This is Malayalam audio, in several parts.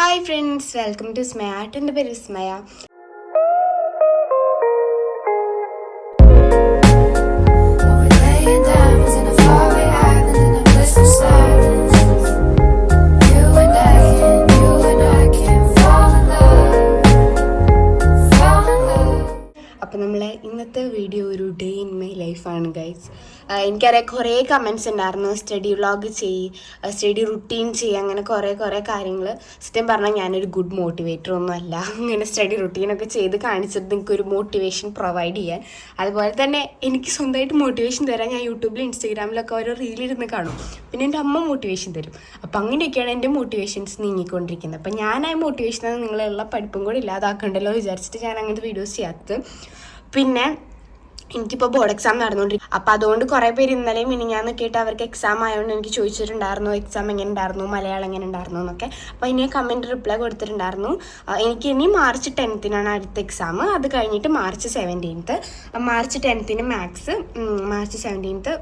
Hi friends welcome to Smaya എന്റെ പേര് Smaya We're laying diamonds in a faraway island in a bliss of. You and I you and I can fall in love, fall in love. അപ്പോൾ നമ്മൾ ഇന്നത്തെ വീഡിയോ ഒരു ഡേ ഇൻ മൈ ലൈഫാണ് ഗൈസ് എനിക്കറിയാം കുറേ കമൻസ് ഉണ്ടായിരുന്നു. സ്റ്റഡി വ്ളോഗ് ചെയ്യ് സ്റ്റഡി റുട്ടീൻ ചെയ്യുക അങ്ങനെ കുറേ കുറേ കാര്യങ്ങൾ സത്യം പറഞ്ഞാൽ ഞാനൊരു ഗുഡ് മോട്ടിവേറ്റർ ഒന്നുമല്ല ഇങ്ങനെ സ്റ്റഡി റുട്ടീനൊക്കെ ചെയ്ത് കാണിച്ചിട്ട് നിങ്ങൾക്ക് ഒരു മോട്ടിവേഷൻ പ്രൊവൈഡ് ചെയ്യാൻ. അതുപോലെ തന്നെ എനിക്ക് സ്വന്തമായിട്ട് മോട്ടിവേഷൻ തരാൻ ഞാൻ യൂട്യൂബിലും ഇൻസ്റ്റാഗ്രാമിലൊക്കെ ഓരോ റീലിരുന്ന് കാണും. പിന്നെ എന്റെ അമ്മ മോട്ടിവേഷൻ തരും. അപ്പം അങ്ങനെയൊക്കെയാണ് എന്റെ മോട്ടിവേഷൻസ് നീങ്ങിക്കൊണ്ടിരിക്കുന്നത്. അപ്പം ആ മോട്ടിവേഷൻ നിങ്ങളുള്ള പഠിപ്പും കൂടി ഇല്ലാതാക്കണ്ടല്ലോ വിചാരിച്ചിട്ട് ഞാൻ അങ്ങനത്തെ വീഡിയോസ് ചെയ്യാത്തത്. പിന്നെ എനിക്കിപ്പോൾ ബോർഡ് എക്സാം നടന്നുകൊണ്ടിരിക്കും അപ്പോൾ അതുകൊണ്ട് കുറേ പേര് ഇന്നലെയും മിനിഞ്ഞാന്ന് കേട്ട് അവർക്ക് എക്സാം ആയതുകൊണ്ട് എനിക്ക് ചോദിച്ചിട്ടുണ്ടായിരുന്നു എക്സാം എങ്ങനെ ഉണ്ടായിരുന്നു മലയാളം എങ്ങനെ ഉണ്ടായിരുന്നു എന്നൊക്കെ. അപ്പോൾ ഇനി കമന്റ് റിപ്ലൈ കൊടുത്തിട്ടുണ്ടായിരുന്നു. എനിക്ക് ഇനി മാർച്ച് ടെൻത്തിനാണ് അടുത്ത എക്സാം അത് കഴിഞ്ഞിട്ട് March seventeenth March ടെൻത്തിന് maths March seventeenth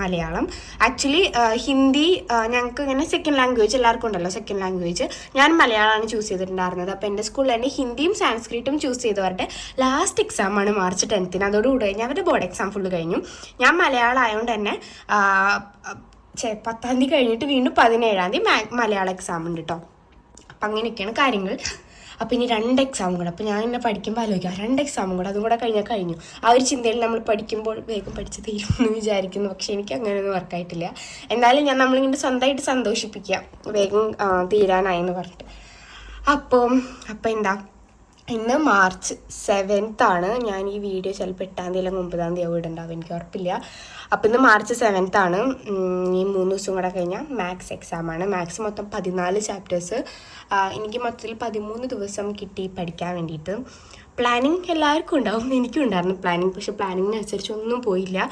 Malayalam. Actually Hindi ഞങ്ങൾക്ക് ഇങ്ങനെ സെക്കൻഡ് ലാംഗ്വേജ് എല്ലാവർക്കും ഉണ്ടല്ലോ സെക്കൻഡ് ലാംഗ്വേജ് ഞാൻ മലയാളമാണ് ചൂസ് ചെയ്തിട്ടുണ്ടായിരുന്നത്. അപ്പോൾ എന്റെ സ്കൂളിൽ തന്നെ ഹിന്ദിയും സാൻസ്ക്രിറ്റും ചൂസ് ചെയ്തവരുടെ ലാസ്റ്റ് എക്സാമാണ് മാർച്ച് ടെൻത്തിന് അതോടുകൂടി കഴിഞ്ഞ് അവരുടെ ബോർഡ് എക്സാം ഫുള്ള് കഴിഞ്ഞു. ഞാൻ മലയാളം ആയതുകൊണ്ട് തന്നെ ചെ പത്താം തീയതി കഴിഞ്ഞിട്ട് വീണ്ടും പതിനേഴാം തീയതി മലയാളം എക്സാം ഉണ്ട് കേട്ടോ അപ്പം അങ്ങനെയൊക്കെയാണ് കാര്യങ്ങൾ. അപ്പം ഇനി രണ്ട് എക്സാമും കൂടെ. അപ്പം ഞാൻ എന്നെ പഠിക്കുമ്പോൾ ആലോചിക്കാം രണ്ട് എക്സാമും കൂടെ അതും കൂടെ കഴിഞ്ഞാൽ കഴിഞ്ഞു. ആ ഒരു ചിന്തയിൽ നമ്മൾ പഠിക്കുമ്പോൾ വേഗം പഠിച്ച് തീരുമെന്ന് വിചാരിക്കുന്നു. പക്ഷേ എനിക്ക് അങ്ങനെയൊന്നും വർക്കായിട്ടില്ല എന്നാലും ഞാൻ നമ്മളിങ്ങനെ സ്വന്തമായിട്ട് സന്തോഷിപ്പിക്കുക വേഗം തീരാനായെന്ന് പറഞ്ഞിട്ട്. അപ്പം അപ്പം എന്താ? ഇന്ന് മാർച്ച് സെവൻത്ത് ആണ്. ഞാൻ ഈ വീഡിയോ ചിലപ്പോൾ എട്ടാം തീയതി അല്ലെങ്കിൽ ഒമ്പതാം തീയതി ഇടണ്ടാവും എനിക്ക് ഉറപ്പില്ല. അപ്പം ഇന്ന് മാർച്ച് സെവൻത്ത് ആണ്. ഈ മൂന്ന് ദിവസം കൂടെ കഴിഞ്ഞാൽ മാത്സ് എക്സാം ആണ്. മാത്സ് മൊത്തം പതിനാല് ചാപ്റ്റേഴ്സ് എനിക്ക് മൊത്തത്തിൽ പതിമൂന്ന് ദിവസം കിട്ടി പഠിക്കാൻ വേണ്ടിയിട്ട്. പ്ലാനിങ് എല്ലാവർക്കും ഉണ്ടാവും. എനിക്കും ഉണ്ടായിരുന്നു പ്ലാനിങ് പക്ഷെ പ്ലാനിങ്ങിനനുസരിച്ച് ഒന്നും പോയില്ല.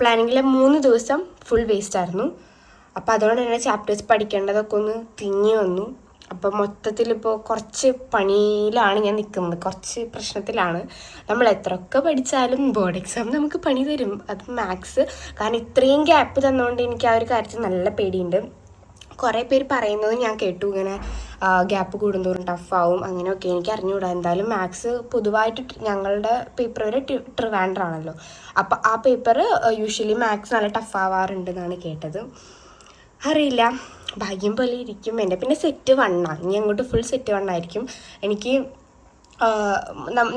പ്ലാനിങ്ങിലെ മൂന്ന് ദിവസം ഫുൾ വേസ്റ്റ് ആയിരുന്നു. അപ്പോൾ അതുകൊണ്ട് തന്നെ ചാപ്റ്റേഴ്സ് പഠിക്കേണ്ടതൊക്കെ ഒന്ന് തിങ്ങി വന്നു. അപ്പം മൊത്തത്തിൽ ഇപ്പോ കുറച്ച് പണിയിലാണ് ഞാൻ നിൽക്കുന്നത് കുറച്ച് പ്രശ്നത്തിലാണ്. നമ്മൾ എത്രയൊക്കെ പഠിച്ചാലും ബോർഡ് എക്സാം നമുക്ക് പണി തരും. അത് മാത്സ് കാരണം ഇത്രയും ഗ്യാപ്പ് തന്നുകൊണ്ട് എനിക്ക് ആ ഒരു കാര്യത്തിൽ നല്ല പേടിയുണ്ട്. കുറേ പേര് പറയുന്നത് ഞാൻ കേട്ടു. ഇങ്ങനെ ഗ്യാപ്പ് കൂടുന്തോറും ടഫാവും അങ്ങനെയൊക്കെ എനിക്ക് അറിഞ്ഞുകൂടാ. എന്തായാലും മാത്സ് പൊതുവായിട്ട് ഞങ്ങളുടെ പേപ്പർ വരെ ട്രിവാൻഡർ ആണല്ലോ അപ്പോൾ ആ പേപ്പർ യൂഷ്വലി മാത്സ് നല്ല ടഫ് ആവാറുണ്ട് എന്നാണ് കേട്ടത്. അറിയില്ല. ഭാഗ്യം പോലെ ഇരിക്കും. എന്റെ പിന്നെ സെറ്റ് വണ്ണാണ് ഇനി അങ്ങോട്ട് ഫുൾ സെറ്റ് വണ്ണായിരിക്കും എനിക്ക്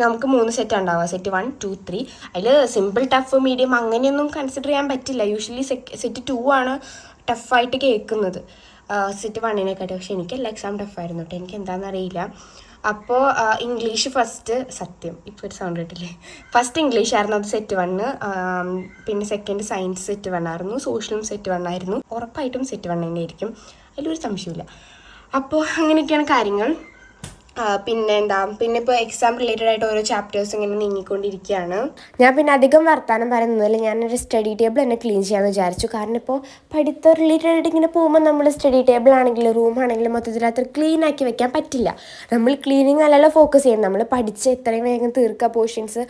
നമുക്ക് മൂന്ന് സെറ്റ് ഉണ്ടാവുക സെറ്റ് വൺ ടു ത്രീ അതിൽ സിമ്പിൾ ടഫ് മീഡിയം അങ്ങനെയൊന്നും കൺസിഡർ ചെയ്യാൻ പറ്റില്ല. യൂഷ്വലി സെറ്റ് ടു ആണ് ടഫായിട്ട് കേൾക്കുന്നത്. സെറ്റ് വണ്ണിനെക്കാട്ടി പക്ഷെ എനിക്കെല്ലാം എക്സാം ടഫായിരുന്നു കേട്ടോ എനിക്ക് എന്താണെന്നറിയില്ല അപ്പോൾ ഇംഗ്ലീഷ് ഫസ്റ്റ് സത്യം. ഇപ്പോൾ ഒരു സൗണ്ട് കിട്ടില്ലേ? ഫസ്റ്റ് ഇംഗ്ലീഷ് ആയിരുന്നു അത് സെറ്റ് വണ്ണ് പിന്നെ സെക്കൻഡ് സയൻസ് സെറ്റ് വണ്ണായിരുന്നു സോഷ്യലും സെറ്റ് വണ്ണായിരുന്നു ഉറപ്പായിട്ടും സെറ്റ് വണ്ണ തന്നെ ആയിരിക്കും അതിലൊരു സംശയമില്ല അപ്പോൾ അങ്ങനെയൊക്കെയാണ് കാര്യങ്ങൾ. പിന്നെ എന്താ പിന്നെ ഇപ്പോൾ എക്സാം റിലേറ്റഡ് ആയിട്ട് ഓരോ ചാപ്റ്റേഴ്സ് ഇങ്ങനെ നീങ്ങിക്കൊണ്ടിരിക്കുകയാണ് ഞാൻ പിന്നെ അധികം വർത്താനം പറയുന്നതിൽ ഞാനൊരു സ്റ്റഡി ടേബിൾ തന്നെ ക്ലീൻ ചെയ്യാമെന്ന് വിചാരിച്ചു. കാരണം ഇപ്പോൾ പഠിത്തം റിലേറ്റഡ് ആയിട്ട് ഇങ്ങനെ പോകുമ്പോൾ നമ്മൾ സ്റ്റഡി ടേബിൾ ആണെങ്കിലും റൂം ആണെങ്കിലും മൊത്തത്തിൽ അത്ര ക്ലീൻ ആക്കി വെക്കാൻ പറ്റില്ല. നമ്മൾ ക്ലീനിങ് അല്ലല്ലോ ഫോക്കസ് ചെയ്യുന്നത്. നമ്മൾ പഠിച്ച് എത്രയും വേഗം തീർക്കുക പോർഷൻസ്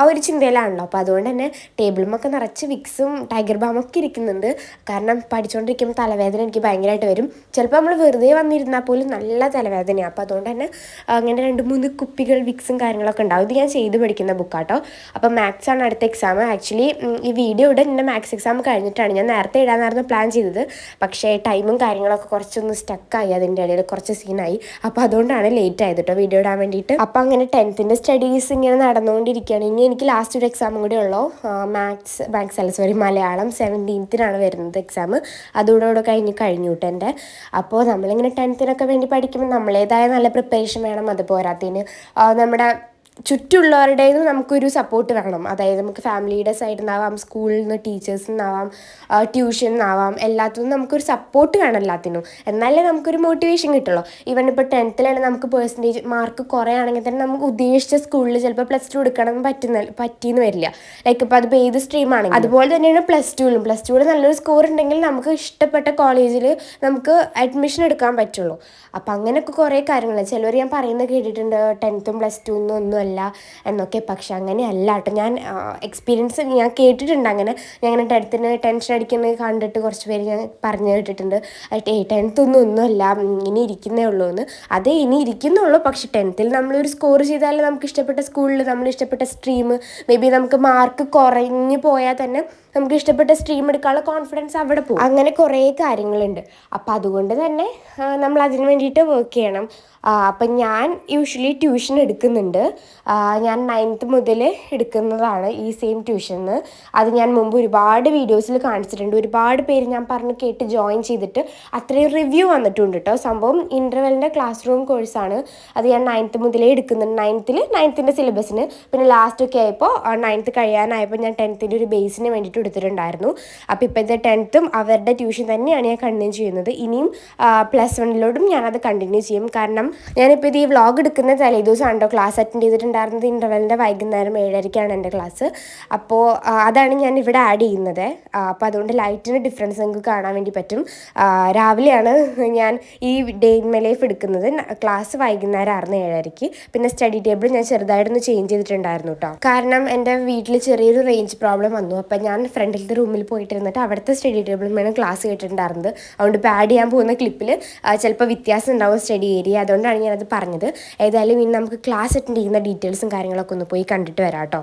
ആ ഒരു ചിന്തയിലാണല്ലോ. അപ്പോൾ അതുകൊണ്ട് തന്നെ ടേബിളുമൊക്കെ നിറച്ച് വിക്സും ടൈഗർ ബാമൊക്കെ ഇരിക്കുന്നുണ്ട്. കാരണം പഠിച്ചുകൊണ്ടിരിക്കുമ്പോൾ തലവേദന എനിക്ക് ഭയങ്കരമായിട്ട് വരും. ചിലപ്പോൾ നമ്മൾ വെറുതെ വന്നിരുന്നാൽ പോലും നല്ല തലവേദനയാണ് അപ്പോൾ അതുകൊണ്ട് തന്നെ അങ്ങനെ രണ്ട് മൂന്ന് കുപ്പികൾ വിക്സും കാര്യങ്ങളൊക്കെ ഉണ്ടാവും. ഇത് ഞാൻ ചെയ്ത് പഠിക്കുന്ന ബുക്കാട്ടോ അപ്പോൾ മാത്സ് ആണ് അടുത്ത എക്സാം ആക്ച്വലി ഈ വീഡിയോ ഇടാൻ എന്റെ മാത്സ് എക്സാം കഴിഞ്ഞിട്ടാണ് ഞാൻ നേരത്തെ ഇടാനായിരുന്നു പ്ലാൻ ചെയ്തത്. പക്ഷേ ടൈമും കാര്യങ്ങളൊക്കെ കുറച്ചൊന്ന് സ്റ്റക്കായി അതിന്റെ ഇടയിൽ കുറച്ച് സീനായി അപ്പോൾ അതുകൊണ്ടാണ് ലേറ്റ് ആയത് കേട്ടോ വീഡിയോ ഇടാൻ വേണ്ടിയിട്ട്. അപ്പോൾ അങ്ങനെ ടെൻത്തിന്റെ സ്റ്റഡീസ് ഇങ്ങനെ നടന്നുകൊണ്ടിരിക്കുകയാണ്. ഇനി എനിക്ക് ലാസ്റ്റ് ഒരു എക്സാം കൂടി ഉള്ളൂ. മാത്സ് മാത്സ് അല്ല സോറി മലയാളം സെവന്റീൻത്തിനാണ് വരുന്നത് എക്സാം അതോടുകൂടെ കഴിഞ്ഞ് കഴിഞ്ഞു കേട്ടോ എന്റെ. അപ്പോൾ നമ്മളിങ്ങനെ ടെൻത്തിനൊക്കെ വേണ്ടി പഠിക്കുമ്പോൾ നമ്മളേതായ നല്ല പ്രിപ്പറേഷൻ വേണം അത് പോരാത്തതിന്. ആ, നമ്മുടെ ചുറ്റുള്ളവരുടേത് നമുക്കൊരു സപ്പോർട്ട് വേണം. അതായത് നമുക്ക് ഫാമിലിയുടെ സൈഡിൽ നിന്നാവാം സ്കൂളിൽ നിന്ന് ടീച്ചേഴ്സിൽ നിന്നാവാം ട്യൂഷൻ നിന്നാവാം എല്ലാത്തിനും നമുക്കൊരു സപ്പോർട്ട് വേണം എല്ലാത്തിനും. എന്നാലേ നമുക്കൊരു മോട്ടിവേഷൻ കിട്ടുള്ളൂ. ഈവൻ ഇപ്പോൾ ടെൻത്തിലാണ് നമുക്ക് പേഴ്സന്റേജ് മാർക്ക് കുറയാണെങ്കിൽ തന്നെ നമുക്ക് ഉദ്ദേശിച്ച സ്കൂളിൽ ചിലപ്പോൾ പ്ലസ് ടു എടുക്കണം പറ്റുന്ന പറ്റിയെന്ന് വരില്ല. ലൈക്ക് ഇപ്പോൾ അതിപ്പോൾ ഏത് സ്ട്രീം ആണെങ്കിൽ അതുപോലെ തന്നെയാണ് പ്ലസ് ടുവിലും പ്ലസ് ടുവിൽ നല്ലൊരു സ്കോർ ഉണ്ടെങ്കിൽ നമുക്ക് ഇഷ്ടപ്പെട്ട കോളേജിൽ നമുക്ക് അഡ്മിഷൻ എടുക്കാൻ പറ്റുള്ളൂ. അപ്പം അങ്ങനെയൊക്കെ കുറേ കാര്യങ്ങൾ ചിലവർ ഞാൻ പറയുന്നത് കേട്ടിട്ടുണ്ട് ടെൻത്തും പ്ലസ് ടുന്നും ഒന്നും അല്ല എന്നൊക്കെ. പക്ഷെ അങ്ങനെ അല്ല കേട്ടോ. ഞാൻ എക്സ്പീരിയൻസ് ഞാൻ കേട്ടിട്ടുണ്ട് അങ്ങനെ. ഞാൻ അങ്ങനെ ടെൻത്തിന് ടെൻഷൻ അടിക്കുന്നത് കണ്ടിട്ട് കുറച്ച് പേര് ഞാൻ പറഞ്ഞു കേട്ടിട്ടുണ്ട്. ഏ ടെൻത്ത് ഒന്നും ഒന്നുമല്ല. ഇനി ഇരിക്കുന്നേ ഉള്ളൂ എന്ന്. അതേ ഇനി ഇരിക്കുന്നുള്ളൂ. പക്ഷെ ടെൻത്തിൽ നമ്മളൊരു സ്കോർ ചെയ്താൽ നമുക്ക് ഇഷ്ടപ്പെട്ട സ്കൂളിൽ നമ്മൾ ഇഷ്ടപ്പെട്ട സ്ട്രീം മേ ബി നമുക്ക് മാർക്ക് കുറഞ്ഞു പോയാൽ തന്നെ നമുക്ക് ഇഷ്ടപ്പെട്ട സ്ട്രീം എടുക്കാനുള്ള കോൺഫിഡൻസ് അവിടെ പോകും അങ്ങനെ കുറേ കാര്യങ്ങളുണ്ട്. അപ്പം അതുകൊണ്ട് തന്നെ നമ്മൾ അതിന് വേണ്ടിയിട്ട് വർക്ക് ചെയ്യണം. അപ്പം ഞാൻ യൂഷ്വലി ട്യൂഷൻ എടുക്കുന്നുണ്ട്. ഞാൻ നയൻത്ത് മുതൽ എടുക്കുന്നതാണ് ഈ സെയിം ട്യൂഷന് അത് ഞാൻ മുമ്പ് ഒരുപാട് വീഡിയോസിൽ കാണിച്ചിട്ടുണ്ട്. ഒരുപാട് പേര് ഞാൻ പറഞ്ഞ് കേട്ട് ജോയിൻ ചെയ്തിട്ട് അത്രയും റിവ്യൂ വന്നിട്ടുണ്ട് കേട്ടോ സംഭവം ഇന്റർവെല്ലിന്റെ ക്ലാസ് റൂം കോഴ്സാണ് അത് ഞാൻ നയൻത്ത് മുതലേ എടുക്കുന്നുണ്ട്. നയൻത്തിൽ നയൻത്തിന്റെ സിലബസിന് പിന്നെ ലാസ്റ്റ് ഒക്കെ ആയപ്പോൾ നയൻത്ത് കഴിയാനായപ്പോൾ ഞാൻ ടെൻത്തിന്റെ ഒരു ബേസിന് വേണ്ടിയിട്ട് എടുത്തിട്ടുണ്ടായിരുന്നു. അപ്പോൾ ഇപ്പോഴത്തെ ടെൻത്തും അവരുടെ ട്യൂഷൻ തന്നെയാണ് ഞാൻ കണ്ടിന്യൂ ചെയ്യുന്നത്. ഇനിയും പ്ലസ് വണ്ണിലോട്ടും ഞാനത് കണ്ടിന്യൂ ചെയ്യും. കാരണം ഞാനിപ്പോൾ ഇത് ഈ വ്ളോഗ് എടുക്കുന്ന തലേ ദിവസമാണ് കേട്ടോ ക്ലാസ് അറ്റൻഡ് ചെയ്തിട്ടുണ്ടായിരുന്നത്. ഇന്റർവെലിന്റെ വൈകുന്നേരം ഏഴരയ്ക്കാണ് എന്റെ ക്ലാസ്. അപ്പോൾ അതാണ് ഞാൻ ഇവിടെ ആഡ് ചെയ്യുന്നത്. അപ്പോൾ അതുകൊണ്ട് ലൈറ്റിന് ഡിഫറൻസ് നിങ്ങൾക്ക് കാണാൻ വേണ്ടി പറ്റും. രാവിലെയാണ് ഞാൻ ഈ ഡേ ഇൻ മൈ ലൈഫ് എടുക്കുന്നത്. ക്ലാസ് വൈകുന്നേരം വൈകുന്നേരമായിരുന്നു ഏഴരയ്ക്ക്. പിന്നെ സ്റ്റഡി ടേബിൾ ഞാൻ ചെറുതായിട്ടൊന്ന് ചേഞ്ച് ചെയ്തിട്ടുണ്ടായിരുന്നു കേട്ടോ. കാരണം എന്റെ വീട്ടിൽ ചെറിയൊരു റേഞ്ച് പ്രോബ്ലം വന്നു. അപ്പം ഞാൻ ഫ്രണ്ടിലത്തെ റൂമിൽ പോയിട്ടിരുന്നിട്ട് അവിടുത്തെ സ്റ്റഡി ടേബിളിൽ വേണം ക്ലാസ് കേട്ടിട്ടുണ്ടായിരുന്നത്. അതുകൊണ്ട് ആഡ് ചെയ്യാൻ പോകുന്ന ക്ലിപ്പിൽ ചിലപ്പോൾ വ്യത്യാസം ഉണ്ടാവും സ്റ്റഡി ഏരിയ അതുകൊണ്ടാണ് ഞാനത് പറഞ്ഞത്. ഏതായാലും ഇനി നമുക്ക് ക്ലാസ് അറ്റൻഡ് ചെയ്യുന്ന ഡീറ്റെയിൽസും കാര്യങ്ങളൊക്കെ ഒന്ന് പോയി കണ്ടിട്ട് വരാം കേട്ടോ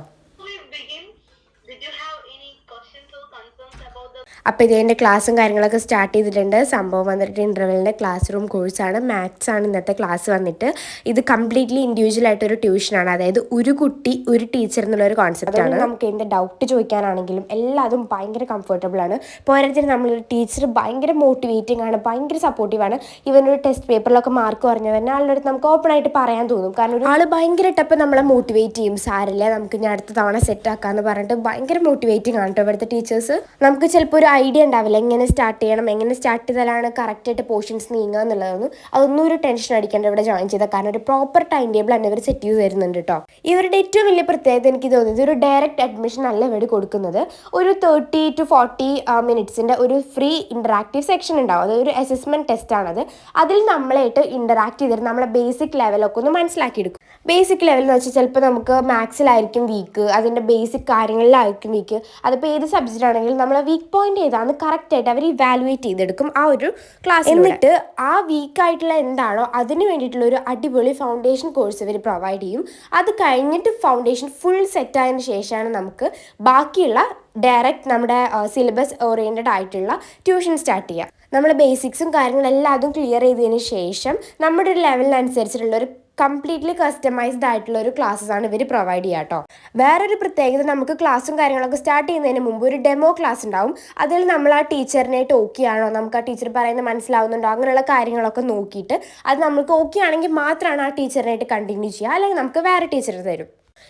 അപ്പോൾ ഇതിന്റെ ക്ലാസ്സും കാര്യങ്ങളൊക്കെ സ്റ്റാർട്ട് ചെയ്തിട്ടുണ്ട്. സംഭവം വന്നിട്ട് ഇന്റർവെലിന്റെ ക്ലാസ് റൂം കോഴ്സാണ് മാത്സ് ആണ് ഇന്നത്തെ ക്ലാസ് വന്നിട്ട്. ഇത് കംപ്ലീറ്റ്ലി ഇൻഡിവിജ്വൽ ആയിട്ടൊരു ട്യൂഷനാണ് അതായത് ഒരു കുട്ടി ഒരു ടീച്ചർ എന്നുള്ള ഒരു കോൺസെപ്റ്റ് ആണ്. നമുക്ക് എന്ത് ഡൗട്ട് ചോദിക്കാനാണെങ്കിലും എല്ലാതും ഭയങ്കര കംഫർട്ടബിൾ ആണ്. പോരാത്തിന് നമ്മളൊരു ടീച്ചർ ഭയങ്കര മോട്ടിവേറ്റിംഗ് ആണ് ഭയങ്കര സപ്പോർട്ടീവ് ആണ്. ഇവനൊരു ടെസ്റ്റ് പേപ്പറിലൊക്കെ മാർക്ക് കുറഞ്ഞ തന്നെ ആളുടെ അടുത്ത് നമുക്ക് ഓപ്പൺ ആയിട്ട് പറയാൻ തോന്നും. കാരണം ഒരു ആൾ ഭയങ്കരമായിട്ട് അപ്പം നമ്മളെ മോട്ടിവേറ്റ് ചെയ്യും. സാരില്ല നമുക്ക് ഇനി അടുത്ത തവണ സെറ്റ് ആക്കാന്ന് പറഞ്ഞിട്ട് ഭയങ്കര മോട്ടിവേറ്റിംഗ് ആണ് കേട്ടോ ഇവിടുത്തെ ടീച്ചേഴ്സ് നമുക്ക് ചിലപ്പോൾ ഒരു ഐഡിയ ഉണ്ടാവില്ല. എങ്ങനെ സ്റ്റാർട്ട് ചെയ്യണം എങ്ങനെ സ്റ്റാർട്ട് ചെയ്താലാണ് കറക്റ്റായിട്ട് പോർഷൻസ് നീങ്ങുക എന്നുള്ളതൊന്നും അതൊന്നും ഒരു ടെൻഷൻ അടിക്കേണ്ട ഇവിടെ ജോയിൻ ചെയ്താൽ കാരണം ഒരു പ്രോപ്പർ ടൈം ടേബിൾ തന്നെ ഇവർ സെറ്റ് ചെയ്ത് തരുന്നുണ്ട് കേട്ടോ ഇവരുടെ ഏറ്റവും വലിയ പ്രത്യേകത എനിക്ക് തോന്നിയത് ഒരു ഡയറക്റ്റ് അഡ്മിഷൻ അല്ല ഇവർ കൊടുക്കുന്നത്. ഒരു തേർട്ടി ടു ഫോർട്ടി മിനിറ്റ്സിന്റെ ഒരു ഫ്രീ ഇന്ററാക്റ്റീവ് സെക്ഷൻ ഉണ്ടാവും. അതൊരു അസസ്മെന്റ് ടെസ്റ്റ് ആണത്. അതിൽ നമ്മളായിട്ട് ഇന്ററാക്ട് ചെയ്തിട്ട് നമ്മളെ ബേസിക് ലെവലൊക്കെ ഒന്ന് മനസ്സിലാക്കി എടുക്കും. ബേസിക് ലെവൽ എന്ന് വെച്ചാൽ ചിലപ്പോൾ നമുക്ക് മാത്സിലായിരിക്കും വീക്ക് അതിന്റെ ബേസിക് കാര്യങ്ങളിലായിരിക്കും വീക്ക് അതിപ്പോൾ ഏത് സബ്ജക്റ്റ് ആണെങ്കിലും നമ്മളെ വീക്ക് പോയിന്റ് ഏതാന്ന് കറക്റ്റായിട്ട് അവർ ഇവാലുവേറ്റ് ചെയ്തെടുക്കും ആ ഒരു ക്ലാസ് എന്നിട്ട് ആ വീക്കായിട്ടുള്ള എന്താണോ അതിന് വേണ്ടിയിട്ടുള്ള ഒരു അടിപൊളി ഫൗണ്ടേഷൻ കോഴ്സ് ഇവർ പ്രൊവൈഡ് ചെയ്യും. അത് കഴിഞ്ഞിട്ട് ഫൗണ്ടേഷൻ ഫുൾ സെറ്റ് ആയതിനു ശേഷമാണ് നമുക്ക് ബാക്കിയുള്ള ഡയറക്റ്റ് നമ്മുടെ സിലബസ് ഓറിയന്റഡ് ആയിട്ടുള്ള ട്യൂഷൻ സ്റ്റാർട്ട് ചെയ്യുക നമ്മൾ ബേസിക്സും കാര്യങ്ങളെല്ലാം അതും ക്ലിയർ ചെയ്തതിന് ശേഷം നമ്മുടെ ഒരു ലെവലിനനുസരിച്ചിട്ടുള്ള ഒരു കംപ്ലീറ്റ്ലി കസ്റ്റമൈസ്ഡ് ആയിട്ടുള്ള ഒരു ക്ലാസ്സസ് ആണ് ഇവർ പ്രൊവൈഡ് ചെയ്യുക കേട്ടോ വേറൊരു പ്രത്യേകത നമുക്ക് ക്ലാസ്സും കാര്യങ്ങളൊക്കെ സ്റ്റാർട്ട് ചെയ്യുന്നതിന് മുമ്പ് ഒരു ഡെമോ ക്ലാസ് ഉണ്ടാവും. അതിൽ നമ്മൾ ആ ടീച്ചറിനെ ഓക്കെ ആണോ നമുക്ക് ആ ടീച്ചർ പറയുന്നത് മനസ്സിലാവുന്നുണ്ടോ? അങ്ങനെയുള്ള കാര്യങ്ങളൊക്കെ നോക്കിയിട്ട് അത് നമുക്ക് ഓക്കെ ആണെങ്കിൽ മാത്രമാണ് ആ ടീച്ചറിനായിട്ട് കണ്ടിന്യൂ ചെയ്യുക. അല്ലെങ്കിൽ നമുക്ക് വേറെ ടീച്ചർ തരും.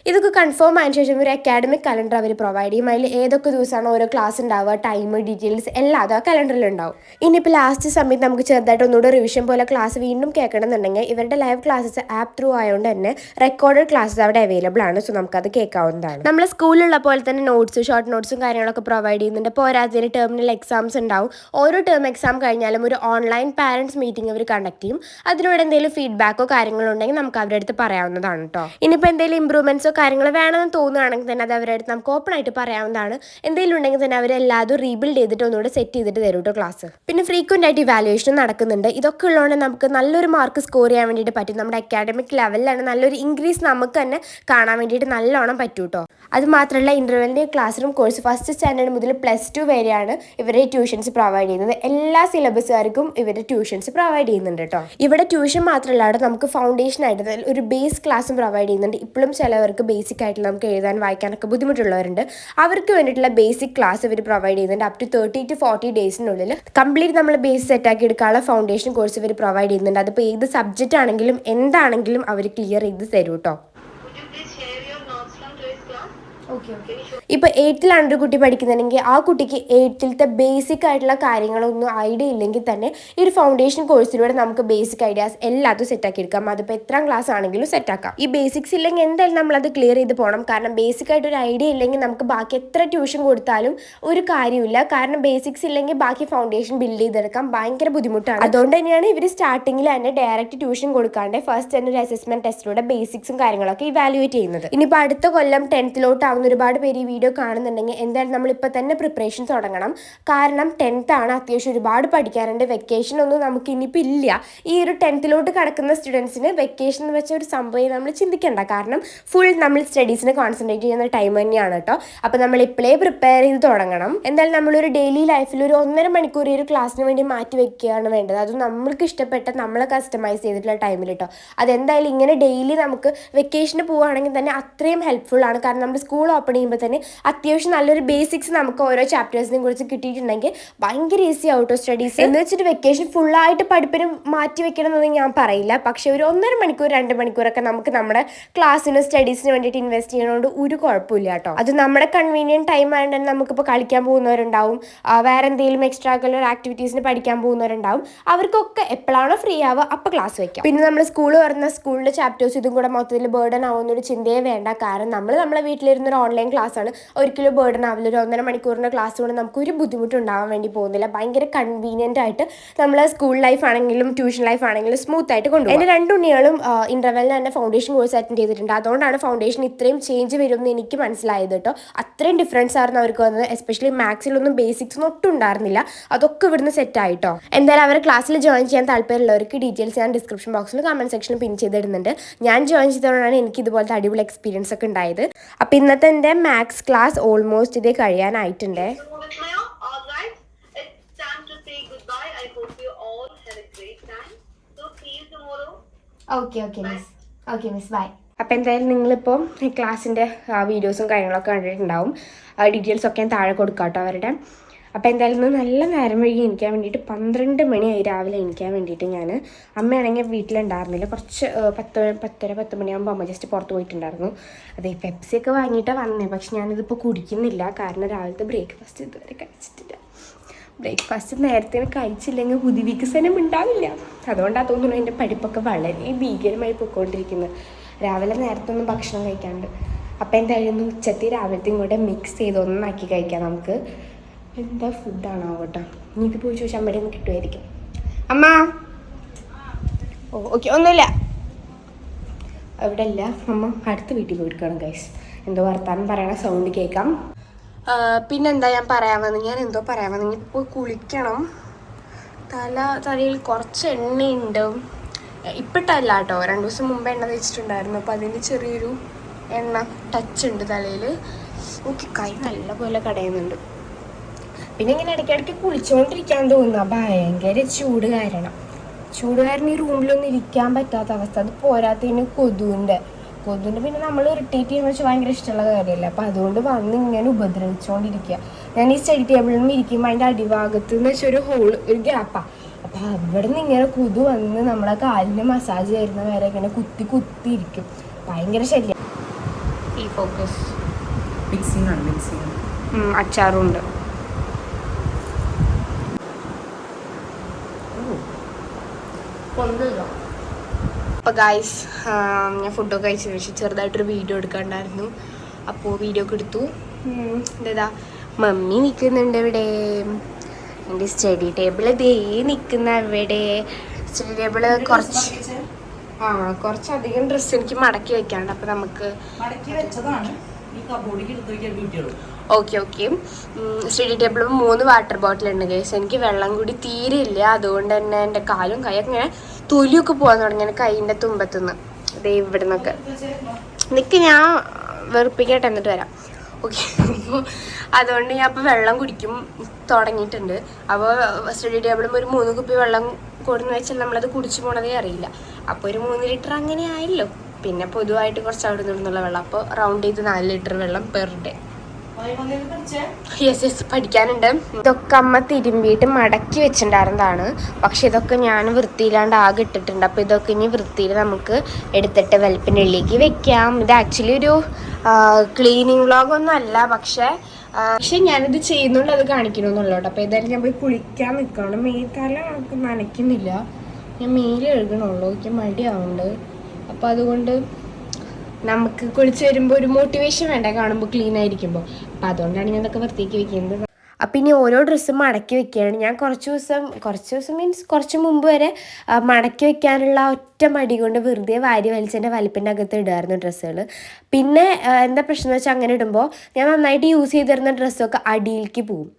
ഇതൊക്കെ കൺഫേം ആയതിനു ശേഷം ഒരു അക്കാഡമിക് കലണ്ടർ അവർ പ്രൊവൈഡ് ചെയ്യും. അതിൽ ഏതൊക്കെ ദിവസമാണ് ഓരോ ക്ലാസ് ഉണ്ടാവുക ടൈം ഡീറ്റെയിൽസ് എല്ലാം അത് ആ കലണ്ടറിൽ ഉണ്ടാവും. ഇനിയിപ്പോൾ ലാസ്റ്റ് സമയത്ത് നമുക്ക് ചെറുതായിട്ട് ഒന്നുകൂടെ റിവിഷൻ പോലെ ക്ലാസ് വീണ്ടും കേൾക്കണമെന്നുണ്ടെങ്കിൽ ഇവരുടെ ലൈവ് ക്ലാസ്സസ് ആപ്പ് ത്രൂ ആയതുകൊണ്ട് തന്നെ റെക്കോർഡഡ് ക്ലാസ്സസ് അവിടെ അവൈലബിൾ ആണ്. സോ നമുക്കത് കേൾക്കാവുന്നതാണ്. നമ്മൾ സ്കൂളിലുള്ള പോലെ തന്നെ നോട്ട്സ് ഷോർട്ട് നോട്ട്സും കാര്യങ്ങളൊക്കെ പ്രൊവൈഡ് ചെയ്യുന്നുണ്ട്. പോരാത്തതിന് ടെർമിനൽ എക്സാംസ് ഉണ്ടാവും. ഓരോ ടേം എക്സാം കഴിഞ്ഞാലും ഒരു ഓൺലൈൻ പാരൻസ് മീറ്റിംഗ് അവർ കണ്ടക്ട് ചെയ്യും. അതിനോട് എന്തെങ്കിലും ഫീഡ്ബാക്കോ കാര്യങ്ങളോ ഉണ്ടെങ്കിൽ നമുക്ക് അവരുടെ അടുത്ത് പറയാവുന്നതാണ് കേട്ടോ ഇനിയിപ്പോൾ എന്തെങ്കിലും ഇമ്പ്രൂവ്മെന്റ്സോ കാര്യങ്ങളോ വേണമെന്ന് തോന്നുകയാണെങ്കിൽ തന്നെ അത് അവരുടെ നമുക്ക് ഓപ്പൺ ആയിട്ട് പറയാവുന്നതാണ്. എന്തെങ്കിലും ഉണ്ടെങ്കിൽ തന്നെ എല്ലാതും റീബിൽഡ് ചെയ്തിട്ട് ഒന്നുകൂടെ സെറ്റ് ചെയ്തിട്ട് തരും കേട്ടോ ക്ലാസ് പിന്നെ ഫ്രീക്വന്റ് ആയിട്ട് ഇവാലുവേഷൻ നടക്കുന്നുണ്ട്. ഇതൊക്കെ ഉള്ളതുകൊണ്ട് നമുക്ക് നല്ലൊരു മാർക്ക് സ്കോർ ചെയ്യാൻ വേണ്ടിയിട്ട് പറ്റും. നമ്മുടെ അക്കാഡമിക് ലെവലിലാണ് നല്ലൊരു ഇൻക്രീസ് നമുക്ക് തന്നെ കാണാൻ വേണ്ടിയിട്ട് നല്ലോണം പറ്റും കേട്ടോ അത് മാത്രമല്ല ഇന്റർവെലിന്റെ class room course first standard മുതൽ പ്ലസ് ടു വരെയാണ് ഇവരെ ട്യൂഷൻസ് പ്രൊവൈഡ് ചെയ്യുന്നത്. എല്ലാ സിലബസുകാർക്കും ഇവരെ ട്യൂഷൻസ് പ്രൊവൈഡ് ചെയ്യുന്നുണ്ട് കേട്ടോ ഇവിടെ ട്യൂഷൻ മാത്രമല്ല അവിടെ നമുക്ക് ഫൗണ്ടേഷൻ ആയിട്ട് ഒരു ബേസ് ക്ലാസ്സും പ്രൊവൈഡ് ചെയ്യുന്നുണ്ട്. ഇപ്പോഴും ചിലവർക്ക് ബേസിക് ആയിട്ട് നമുക്ക് എഴുതാൻ വായിക്കാനൊക്കെ ബുദ്ധിമുട്ടുള്ളവരുണ്ട്. അവർക്ക് വേണ്ടിയിട്ടുള്ള ബേസിക് ക്ലാസ് ഇവർ പ്രൊവൈഡ് ചെയ്യുന്നുണ്ട്. Up to thirty to forty ഡേയ്സിനുള്ളിൽ complete നമ്മൾ ബേസ് സെറ്റ് ആക്കി എടുക്കാനുള്ള ഫൗണ്ടേഷൻ കോഴ്സ് ഇവർ പ്രൊവൈഡ് ചെയ്യുന്നുണ്ട്. അതിപ്പോൾ ഏത് സബ്ജക്റ്റ് ആണെങ്കിലും എന്താണെങ്കിലും അവർ ക്ലിയർ ചെയ്ത് തരും കേട്ടോ ഇപ്പോൾ എയ്റ്റിലാണ് ഒരു കുട്ടി പഠിക്കുന്നുണ്ടെങ്കിൽ ആ കുട്ടിക്ക് എയ്റ്റിലത്തെ ബേസിക് ആയിട്ടുള്ള കാര്യങ്ങളൊന്നും ഐഡിയ ഇല്ലെങ്കിൽ തന്നെ ഈ ഒരു ഫൗണ്ടേഷൻ കോഴ്സിലൂടെ നമുക്ക് ബേസിക് ഐഡിയാസ് എല്ലാത്തും സെറ്റാക്കി എടുക്കാം. അതിപ്പോൾ എത്രാം ക്ലാസ് ആണെങ്കിലും സെറ്റ് ആക്കാം. ഈ ബേസിക്സ് ഇല്ലെങ്കിൽ എന്തായാലും അത് ക്ലിയർ ചെയ്ത് പോകണം കാരണം ബേസിക് ആയിട്ട് ഒരു ഐഡിയ ഇല്ലെങ്കിൽ നമുക്ക് ബാക്കി എത്ര ട്യൂഷൻ കൊടുത്താലും ഒരു കാര്യമില്ല കാരണം ബേസിക്സ് ഇല്ലെങ്കിൽ ബാക്കി ഫൗണ്ടേഷൻ ബിൽഡ് ചെയ്തെടുക്കാൻ ഭയങ്കര ബുദ്ധിമുട്ടാണ്. അതുകൊണ്ട് തന്നെയാണ് ഇവർ സ്റ്റാർട്ടിങ്ങിൽ തന്നെ ഡയറക്റ്റ് ട്യൂഷൻ കൊടുക്കാണ്ട് ഫസ്റ്റ് തന്നെ ഒരു അസസ്മെന്റ് ടെസ്റ്റിലൂടെ ബേസിക്സും കാര്യങ്ങളൊക്കെ ഇവാലുവേറ്റ് ചെയ്യുന്നത്. ഇനിയിപ്പോൾ അടുത്ത കൊല്ലം ടെൻത്തിലോട്ടാവുന്ന ഒരുപാട് പേര് ഈ വീഡിയോ കാണുന്നുണ്ടെങ്കിൽ എന്തായാലും നമ്മളിപ്പോൾ തന്നെ പ്രിപ്പറേഷൻ തുടങ്ങണം. കാരണം ടെൻത്ത് ആണ് അത്യാവശ്യം ഒരുപാട് പഠിക്കാറുണ്ട് വെക്കേഷൻ ഒന്നും നമുക്ക് ഇനിയിപ്പോൾ ഇല്ല. ഈ ഒരു ടെൻത്തിലോട്ട് കിടക്കുന്ന സ്റ്റുഡൻസിന് വെക്കേഷൻ എന്ന് വെച്ച ഒരു സംഭവം നമ്മൾ ചിന്തിക്കേണ്ട. കാരണം ഫുൾ നമ്മൾ സ്റ്റഡീസിന് കോൺസെൻട്രേറ്റ് ചെയ്യുന്ന ടൈം തന്നെയാണ് കേട്ടോ അപ്പോൾ നമ്മൾ ഇപ്പോഴേ പ്രിപ്പയർ ചെയ്ത് തുടങ്ങണം. എന്തായാലും നമ്മളൊരു ഡെയിലി ലൈഫിൽ ഒരു ഒന്നര മണിക്കൂർ ഒരു ക്ലാസ്സിന് വേണ്ടി മാറ്റി വെക്കുകയാണ് വേണ്ടത്. അത് നമ്മൾക്ക് ഇഷ്ടപ്പെട്ട നമ്മളെ കസ്റ്റമൈസ് ചെയ്തിട്ടുള്ള ടൈമിൽ കേട്ടോ അതെന്തായാലും ഇങ്ങനെ ഡെയിലി നമുക്ക് വെക്കേഷന് പോവുകയാണെങ്കിൽ തന്നെ അത്രയും ഹെൽപ്ഫുൾ ആണ്. കാരണം നമ്മുടെ സ്കൂൾ ഓപ്പൺ ചെയ്യുമ്പോൾ തന്നെ അത്യാവശ്യം നല്ലൊരു ബേസിക്സ് നമുക്ക് ഓരോ ചാപ്റ്റേഴ്സിനെ കുറിച്ച് കിട്ടിയിട്ടുണ്ടെങ്കിൽ ഭയങ്കര ഈസി ഔട്ടോ സ്റ്റഡീസ് എന്ന് വെച്ചിട്ട് വെക്കേഷൻ ഫുള്ളായിട്ട് പഠിപ്പിന് മാറ്റി വെക്കണം എന്നൊന്നും ഞാൻ പറയില്ല. പക്ഷേ ഒരു ഒന്നര മണിക്കൂർ രണ്ട് മണിക്കൂറൊക്കെ നമുക്ക് നമ്മുടെ ക്ലാസ്സിനും സ്റ്റഡീസിന് വേണ്ടിയിട്ട് ഇൻവെസ്റ്റ് ചെയ്യണോണ്ട് ഒരു കുഴപ്പമില്ല കേട്ടോ. അത് നമ്മുടെ കൺവീനിയന്റ് ടൈം ആയതുകൊണ്ട് നമുക്കിപ്പോൾ കളിക്കാൻ പോകുന്നവരുണ്ടാവും. വേറെ എന്തെങ്കിലും എക്സ്ട്രാ കലർ ആക്ടിവിറ്റീസിന് പഠിക്കാൻ പോകുന്നവരുണ്ടാവും. അവർക്കൊക്കെ എപ്പോഴാണോ ഫ്രീ ആവുക അപ്പോൾ ക്ലാസ് വയ്ക്കാം പിന്നെ നമ്മൾ സ്കൂൾ പറഞ്ഞ സ്കൂളിന്റെ ചാപ്റ്റേഴ്സ് ഇതും കൂടെ മൊത്തത്തിൽ ബേർഡൻ ആവുന്ന ഒരു ചിന്തയെ വേണ്ട. കാരണം നമ്മൾ നമ്മളെ വീട്ടിലിരുന്നൊരു ഓൺലൈൻ ക്ലാസ്സാണ് ഒരിക്കലും ബേർഡൻ ആവില്ല. ഒരു ഒന്നര മണിക്കൂറിന്റെ ക്ലാസ് കൊണ്ട് നമുക്കൊരു ഒരു ബുദ്ധിമുട്ട് ഉണ്ടാവാൻ വേണ്ടി പോകുന്നില്ല. ഭയങ്കര കൺവീനിയന്റ് ആയിട്ട് നമ്മൾ സ്കൂൾ ലൈഫ് ആണെങ്കിലും ട്യൂഷൻ ലൈഫ് ആണെങ്കിലും സ്മൂത്ത് ആയിട്ട് കൊണ്ടുപോകും എന്റെ രണ്ട് ഉണ്ണികളും ഇന്റർവെല്ലിന് തന്നെ ഫൗണ്ടേഷൻ കോഴ്സ് അറ്റൻഡ് ചെയ്തിട്ടുണ്ട്. അതുകൊണ്ടാണ് ഫൗണ്ടേഷൻ ഇത്രയും ചേഞ്ച് വരുമെന്ന് എനിക്ക് മനസ്സിലായത് കേട്ടോ. അത്രയും ഡിഫറൻസ് ആയിരുന്നു അവർക്ക് വന്നത്. എസ്പെഷ്യലി മാത്സിലൊന്നും ബേസിക്സ് ഒന്നും ഒട്ടും ഉണ്ടായിരുന്നില്ല. അതൊക്കെ ഇവിടുന്ന് സെറ്റ് ആയിട്ടോ. എന്തായാലും അവരെ ക്ലാസ്സിൽ ജോയിൻ ചെയ്യാൻ താല്പര്യമുള്ളവർക്ക് ഡീറ്റെയിൽസ് ഞാൻ ഡിസ്ക്രിപ്ഷൻ ബോക്സിൽ കമന്റ് സെക്ഷനിൽ പിൻ ചെയ്തിടുന്നുണ്ട്. ഞാൻ ജോയിൻ ചെയ്തതുകൊണ്ടാണ് എനിക്ക് ഇതുപോലത്തെ അടിപൊളി എക്സ്പീരിയൻസ് ഒക്കെ ഉണ്ടായത്. അപ്പോൾ ഇന്നത്തെ എന്റെ മാത്സ് ക്ലാസ് ഓൾമോസ്റ്റ് ഇതേ കഴിയാനായിട്ടുണ്ട്. Okay okay miss okay miss bye അപ്പോൾ എന്തായാലും നിങ്ങളിപ്പോൾ ക്ലാസ്സിന്റെ വീഡിയോസും കാര്യങ്ങളൊക്കെ കണ്ടിട്ടുണ്ടാവും. ഡീറ്റെയിൽസ് ഒക്കെ ഞാൻ താഴെ കൊടുക്കാം കേട്ടോ അവരുടെ. അപ്പോൾ എന്തായാലും നല്ല നേരം വഴി എനിക്കാൻ വേണ്ടിയിട്ട് പന്ത്രണ്ട് മണിയായി രാവിലെ എനിക്കാൻ വേണ്ടിയിട്ട് ഞാൻ അമ്മയാണെങ്കിൽ വീട്ടിലുണ്ടായിരുന്നില്ല. കുറച്ച് പത്ത് പത്തര പത്ത് മണിയാകുമ്പോൾ അമ്മ ജസ്റ്റ് പുറത്ത് പോയിട്ടുണ്ടായിരുന്നു. അതെ പെപ്സി ഒക്കെ വാങ്ങിയിട്ടാണ് വന്നത് പക്ഷെ ഞാനിതിപ്പോൾ കുടിക്കുന്നില്ല. കാരണം രാവിലത്തെ ബ്രേക്ക്ഫാസ്റ്റ് ഇതുവരെ കഴിച്ചിട്ടില്ല. ബ്രേക്ക്ഫാസ്റ്റ് നേരത്തെ കഴിച്ചില്ലെങ്കിൽ പുതി വികസനം ഉണ്ടാവില്ല. അതുകൊണ്ടാണ് തോന്നുന്നു എന്റെ പഠിപ്പൊക്കെ വളരെ ഭീകരമായി പോയിക്കൊണ്ടിരിക്കുന്നത്. രാവിലെ നേരത്തെ ഒന്നും ഭക്ഷണം കഴിക്കാണ്ട്. അപ്പം എന്തായാലും ഉച്ചത്തി രാവിലത്തെയും കൂടെ മിക്സ് ചെയ്ത് ഒന്നാക്കി കഴിക്കാം നമുക്ക്. എന്താ ഫുഡാണോ കേട്ടോ എനിക്ക് പോയി ചോദിച്ചാൽ അമ്മയുടെ നിന്ന് കിട്ടുമായിരിക്കും അമ്മ. ഓ ഓക്കെ ഒന്നുമില്ല. അവിടെ അല്ല അമ്മ അടുത്ത വീട്ടിൽ പോയിട്ടാണ് ഗൈസ് എന്തോ വർത്താനം പറയണ സൗണ്ട് കേൾക്കാം പിന്നെന്താ ഞാൻ പറയാൻ വന്നത് ഞാൻ എന്തോ പറയാൻ വന്നത് ഇപ്പോൾ കുളിക്കണം. തല തലയിൽ കുറച്ച് എണ്ണയുണ്ട്. ഇപ്പിട്ടല്ല കേട്ടോ. രണ്ട് ദിവസം മുമ്പ് എണ്ണ തേച്ചിട്ടുണ്ടായിരുന്നു. അപ്പോൾ അതിന്റെ ചെറിയൊരു എണ്ണ ടച്ച് ഉണ്ട് തലയിൽ എനിക്ക് കൈ നല്ലപോലെ കടയുന്നുണ്ട്. പിന്നെ ഇങ്ങനെ ഇടയ്ക്കിടയ്ക്ക് കുളിച്ചുകൊണ്ടിരിക്കാൻ തോന്നുക ഭയങ്കര ചൂട് കാരണം. ചൂട് കാരണം ഈ റൂമിലൊന്നും ഇരിക്കാൻ പറ്റാത്ത അവസ്ഥ. അത് പോരാത്തതിന് കൊതുവിന്റെ കൊതുവിന്റെ പിന്നെ നമ്മൾ ഇറിറ്റേറ്റ് ചെയ്യുന്ന വെച്ചാൽ ഭയങ്കര ഇഷ്ടമുള്ള കാര്യമല്ല? അപ്പം അതുകൊണ്ട് വന്ന് ഇങ്ങനെ ഉപദ്രവിച്ചുകൊണ്ടിരിക്കുക ഞാൻ ഈ സ്റ്റഡി ടേബിളിൽ നിന്ന് ഇരിക്കുമ്പോൾ അതിന്റെ അടിഭാഗത്ത് എന്ന് വെച്ചാൽ ഒരു ഹോൾ ഒരു ഗ്യാപ്പാണ് അപ്പം അവിടെ നിന്ന് ഇങ്ങനെ കൊതു വന്ന് നമ്മളെ കാലിന് മസാജ് ചെയ്യുന്ന വരെ ഇങ്ങനെ കുത്തി കുത്തി ഇരിക്കും. ഭയങ്കര ശല്യം. ഈ ഫോക്കസ് മിക്സിംഗ് ആണ് മിക്സിംഗ് അച്ചാറുണ്ട് അപ്പോൾ ഗായ്സ് ഞാൻ ഫുഡൊക്കെ കഴിച്ചു ശേഷം ചെറുതായിട്ടൊരു വീഡിയോ എടുക്കാണ്ടായിരുന്നു. അപ്പോൾ വീഡിയോ ഒക്കെ എടുത്തു. എന്താ മമ്മി നിൽക്കുന്നുണ്ട് ഇവിടെ. എന്റെ സ്റ്റഡി ടേബിൾ ദേ നിൽക്കുന്ന ഇവിടെ സ്റ്റഡി ടേബിൾ കുറച്ച് ആ കുറച്ചധികം ഡ്രസ്സ് എനിക്ക് മടക്കി വെക്കാണ്ട് അപ്പോൾ നമുക്ക് മടക്കി വെച്ചതാണ്. ഈ കബോർഡിക്ക് എടുത്ത് ഓക്കെ ഓക്കെ സ്റ്റഡി ടേബിളിൽ മൂന്ന് വാട്ടർ ബോട്ടിൽ ഉണ്ട് കേസ് എനിക്ക് വെള്ളം കൂടി തീരെ ഇല്ല. അതുകൊണ്ട് തന്നെ എന്റെ കാലും കൈയൊക്കെ ഇങ്ങനെ തൊലിയൊക്കെ പോകാൻ തുടങ്ങി. എന്റെ കൈയിന്റെ തുമ്പത്തുനിന്ന്. ദേ ഇവിടെ നിന്നൊക്കെ നിൽക്ക് ഞാൻ വെറുപ്പിക്കട്ടെ എന്നിട്ട് വരാം. ഓക്കെ അതുകൊണ്ട് ഞാൻ അപ്പോൾ വെള്ളം കുടിക്കും തുടങ്ങിയിട്ടുണ്ട്. അപ്പോൾ സ്റ്റഡി ടേബിളും ഒരു മൂന്ന് കുപ്പി വെള്ളം കൊടുന്ന് വെച്ചാൽ നമ്മളത് കുടിച്ചു പോണതേ അറിയില്ല. അപ്പോൾ ഒരു മൂന്ന് ലിറ്റർ അങ്ങനെ ആയല്ലോ. പിന്നെ പൊതുവായിട്ട് കുറച്ച് അവിടെ നിന്നുള്ള വെള്ളം. അപ്പോൾ റൗണ്ട് ചെയ്ത് നാല് ലിറ്റർ വെള്ളം പെർ ഡേ യെസ് യെസ് പഠിക്കാനുണ്ട്. ഇതൊക്കെ അമ്മ തിരുമ്പിയിട്ട് മടക്കി വെച്ചിട്ടുണ്ടായിരുന്നതാണ്. പക്ഷെ ഇതൊക്കെ ഞാൻ വൃത്തിയിലാണ്ട് ആകെ ഇട്ടിട്ടുണ്ട്. അപ്പോൾ ഇതൊക്കെ ഇനി വൃത്തിയിൽ നമുക്ക് എടുത്തിട്ട് വെളുപ്പിന്റെ വെക്കാം. ഇത് ആക്ച്വലി ഒരു ക്ലീനിങ് വ്ളോഗൊന്നും അല്ല. പക്ഷേ പക്ഷെ ഞാനിത് ചെയ്യുന്നുണ്ട് അത് കാണിക്കണമെന്നുള്ളൂ കേട്ടോ ഏതായാലും ഞാൻ പോയി കുളിക്കാൻ നിൽക്കണം മേത്തല നനയ്ക്കുന്നില്ല. ഞാൻ മെയിൽ എഴുകണുള്ളൂ എനിക്ക് മടിയാവുന്നുണ്ട്. അപ്പോൾ അതുകൊണ്ട് നമുക്ക് കുളിച്ച് വരുമ്പോൾ ഒരു മോട്ടിവേഷൻ വേണ്ട കാണുമ്പോൾ ക്ലീൻ ആയിരിക്കുമ്പോൾ അപ്പൊ അതുകൊണ്ടാണ് ഞാൻ ഇതൊക്കെ വൃത്തിയാക്കി വെക്കുന്നത്. അപ്പം ഇനി ഓരോ ഡ്രസ്സും മടക്കി വെക്കുകയാണ്. ഞാൻ കുറച്ച് ദിവസം കുറച്ച് ദിവസം മീൻസ് കുറച്ച് മുമ്പ് വരെ മടക്കി വെക്കാനുള്ള ഒറ്റ മടി കൊണ്ട് വെറുതെ വാരി വലിച്ചതിന്റെ വലിപ്പിന്റെ അകത്ത് ഇടുമായിരുന്നു ഡ്രസ്സുകൾ പിന്നെ എന്താ പ്രശ്നം വെച്ചാൽ അങ്ങനെ ഇടുമ്പോൾ ഞാൻ നന്നായിട്ട് യൂസ് ചെയ്തിരുന്ന ഡ്രസ്സൊക്കെ അടിയിലേക്ക് പോവും